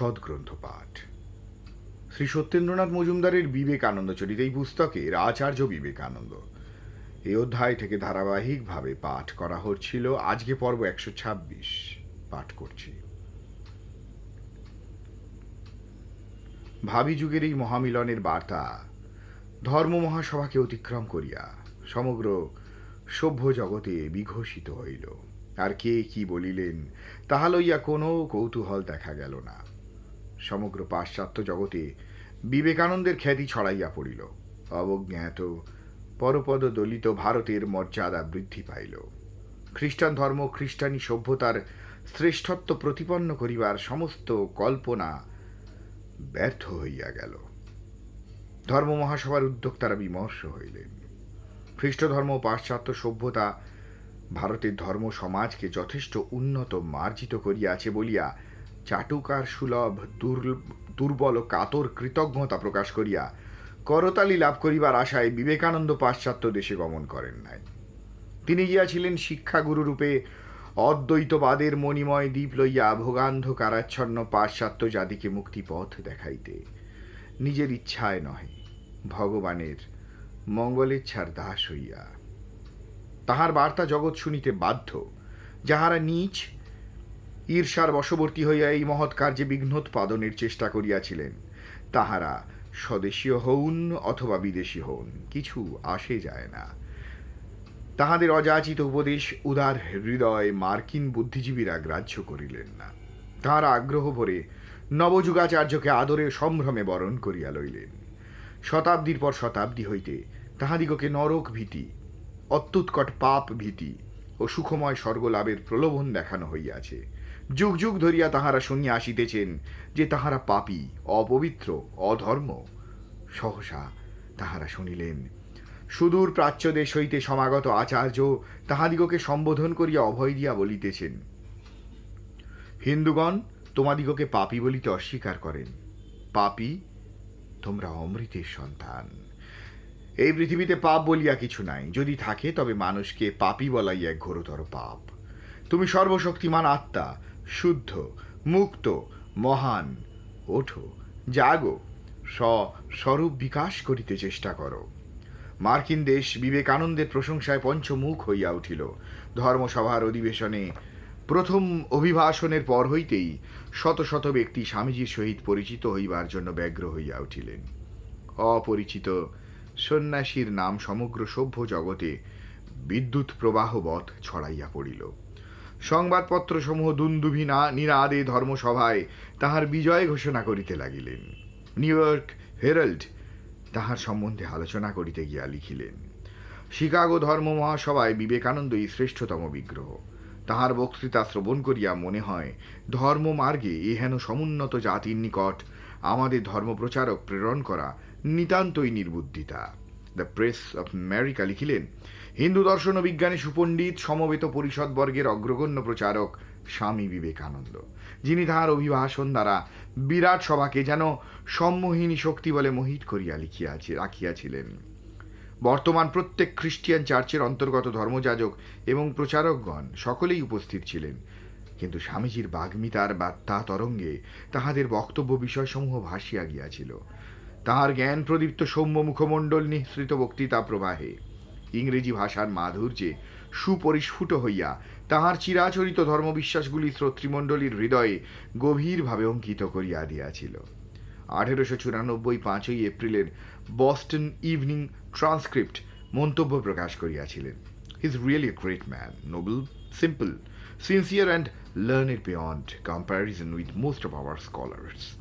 সদ্গ্রন্থ পাঠ শ্রী সত্যেন্দ্রনাথ মজুমদারের বিবেকানন্দ চরিত, এই পুস্তকের আচার্য বিবেকানন্দ। এই অধ্যায় থেকে ধারাবাহিকভাবে পাঠ করা হচ্ছিল। আজকে পর্ব একশো ছাব্বিশ। পাঠ করছি। ভাবি যুগের এই মহামিলনের বার্তা ধর্ম মহাসভাকে অতিক্রম করিয়া সমগ্র সভ্য জগতে বিঘোষিত হইল। আর কে কি বলিলেন, তাহা লইয়া কোনো কৌতূহল দেখা গেল না। সমগ্র পাশ্চাত্য জগতে বিবেকানন্দের খ্যাতি ছড়াইয়া পড়িল। অবজ্ঞাত, পরপদ দলিত ভারতের মর্যাদা বৃদ্ধি পাইল। খ্রিস্টান ধর্ম, খ্রিস্টানি সভ্যতার শ্রেষ্ঠত্ব প্রতিপন্ন করিবার সমস্ত কল্পনা ব্যর্থ হইয়া গেল। ধর্ম মহাসভার উদ্যোক্তারা বিমর্ষ হইলেন। খ্রিস্ট ধর্ম পাশ্চাত্য সভ্যতা ভারতের ধর্ম সমাজকে যথেষ্ট উন্নত মার্জিত করিয়াছে বলিয়া চাটুকার সুলভ দুর্বল কাতর কৃতজ্ঞতা প্রকাশ করিয়া করতালি লাভ করিবার আশায় বিবেকানন্দ পাশ্চাত্য দেশে গমন করেন নাই। তিনি গিয়াছিলেন শিক্ষাগুরু রূপে, অদ্বৈতবাদের মণিময় দ্বীপ লইয়া ভোগান্ধ কারাচ্ছন্ন পাশ্চাত্য জাতিকে মুক্তিপথ দেখাইতে। নিজের ইচ্ছায় নহে, ভগবানের মঙ্গলেচ্ছার দাস হইয়া। তাহার বার্তা জগৎ শুনিতে বাধ্য, যাহারা নিজ ঈর্ষার বশবর্তী হইয়া এই মহৎ কার্যে বিঘ্নোৎপাদনের চেষ্টা করিয়াছিলেন। তাহারা স্বদেশীয় হউন অথবা বিদেশি হউন, কিছু আসে যায় না। তাহাদের অযাচিত উপদেশ উদার হৃদয় মার্কিন বুদ্ধিজীবীরা গ্রাহ্য করিলেন না। তাহারা আগ্রহ ভরে নবযুগাচার্যকে আদরে সম্ভ্রমে বরণ করিয়া লইলেন। শতাব্দীর পর শতাব্দী হইতে তাহাদিগকে নরক ভীতি, অত্যুৎকট পাপ ভীতি ও সুখময় স্বর্গলাভের প্রলোভন দেখানো হইয়াছে। যুগ যুগ ধরিয়া তাহারা শুনিয়া আসিতেছেন যে তাহারা পাপী, অপবিত্র, অধর্ম। সহসা তাহারা শুনিলেন, সুদূর প্রাচ্য দেশ হইতে সমাগত আচার্য তাহাদিগকে সম্বোধন করিয়া অভয় দিয়া বলিতেছেন, হিন্দুগণ, তোমাদিগকে পাপী বলিতে অস্বীকার করেন। পাপী তোমরা অমৃতের সন্তান। এই পৃথিবীতে পাপ বলিয়া কিছু নাই। যদি থাকে, তবে মানুষকে পাপী বলাই এক ঘোরতর পাপ। তুমি সর্বশক্তিমান আত্মা, শুদ্ধ, মুক্ত, মহান, ওঠো, জাগো স্ব স্বরূপ বিকাশ করিতে চেষ্টা করো। মার্কিন দেশ বিবেকানন্দের প্রশংসায় পঞ্চমুখ হইয়া উঠিল। ধর্মসভার অধিবেশনে প্রথম অভিভাষণের পর হইতেই শত শত ব্যক্তি স্বামীজির সহিত পরিচিত হইবার জন্য ব্যগ্র হইয়া উঠিলেন। অপরিচিত সন্ন্যাসীর নাম সমগ্র সভ্য জগতে বিদ্যুৎ প্রবাহবৎ ছড়াইয়া পড়িল। সংবাদপত্র সমূহ দুন্দুভি না নিনাদে ধর্মসভায় তাহার বিজয় ঘোষণা করিতে লাগিলেন। নিউ ইয়র্ক হেরাল্ড তাহার সম্বন্ধে আলোচনা করিতে গিয়া লিখিলেন, শিকাগো ধর্ম মহাসভায় বিবেকানন্দই শ্রেষ্ঠতম বিগ্রহ। তাহার বক্তৃতা শ্রবণ করিয়া মনে হয়, ধর্ম মার্গে এহেন সমুন্নত জাতির নিকট আমাদের ধর্মপ্রচারক প্রেরণ করা নিতান্তই নির্বুদ্ধিতা। দ্য প্রেস অফ আমেরিকা লিখিলেন, হিন্দু দর্শন ও বিজ্ঞানে সুপণ্ডিত সমবেত পরিষদবর্গের অগ্রগণ্য প্রচারক স্বামী বিবেকানন্দ। যিনি তাহার অভিভাষণ দ্বারা বিরাট সভাকে যেন সম্মোহিনী শক্তি বলে মোহিত করিয়া লিখিয়াছে, রাখিয়াছিলেন। বর্তমান প্রত্যেক খ্রিস্টিয়ান চার্চের অন্তর্গত ধর্মযাজক এবং প্রচারকগণ সকলেই উপস্থিত ছিলেন। কিন্তু স্বামীজির বাগ্মিতার বার্তা তরঙ্গে তাহাদের বক্তব্য বিষয়সমূহ ভাসিয়া গিয়াছিল। তাহার জ্ঞান প্রদীপ্ত সৌম্য মুখমণ্ডল নিঃসৃত বক্তৃতা প্রবাহে। ইংরেজি ভাষার মাধুর্যে সুপরিস্ফুট হইয়া তাহার চিরাচরিত ধর্মবিশ্বাসগুলি শ্রোতৃমণ্ডলীর হৃদয়ে গভীরভাবে অঙ্কিত করিয়া দিয়াছিল। আঠেরোশো চুরানব্বই পাঁচই এপ্রিলের বস্টন ইভিনিং ট্রান্সক্রিপ্ট মন্তব্য প্রকাশ করিয়াছিলেন। Is really a great man noble simple sincere and learned beyond comparison with most of our scholars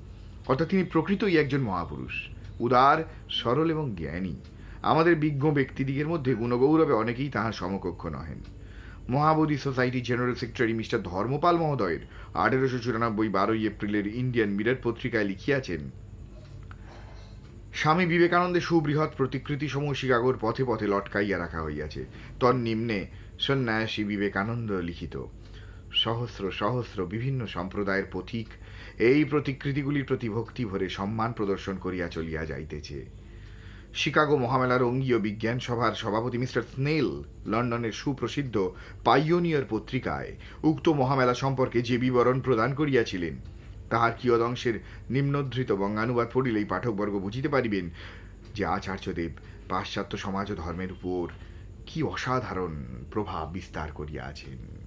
অর্থাৎ তিনি প্রকৃতই একজন মহাপুরুষ। উদার, সরল এবং জ্ঞানী। আমাদের বিজ্ঞ ব্যক্তিদিগের মধ্যে গুণগৌরবে অনেকেই তাহার সমকক্ষ নহেন। Mahabodhi society general secretary mister Dharmapal মহোদয়ের আঠেরোশো চুরানব্বই বারোই এপ্রিলের ইন্ডিয়ান মিরর পত্রিকায় লিখিয়াছেন, স্বামী বিবেকানন্দের সুবৃহৎ প্রতিকৃতি সমূহ শিকাগোর পথে পথে লটকাইয়া রাখা হইয়াছে। তন্নিম্নে সন্ন্যাসী বিবেকানন্দ লিখিত। সহস্র সহস্র বিভিন্ন সম্প্রদায়ের পথিক এই প্রতিকৃতিগুলির প্রতি ভক্তি ভরে সম্মান প্রদর্শন করিয়া চলিয়া যাইতেছে। শিকাগো মহামেলার অঙ্গীয় বিজ্ঞান সভার সভাপতি মিস্টার স্নেল লন্ডনের সুপ্রসিদ্ধ পাইওনিয়র পত্রিকায় উক্ত মহামেলা সম্পর্কে যে বিবরণ প্রদান করিয়াছিলেন, তাহার কিয়দংশের নিম্নোদ্ধৃত বঙ্গানুবাদ পড়িলেই পাঠকবর্গ বুঝিতে পারিবেন যে আচার্যদেব পাশ্চাত্য সমাজ ধর্মের উপর কি অসাধারণ প্রভাব বিস্তার করিয়াছেন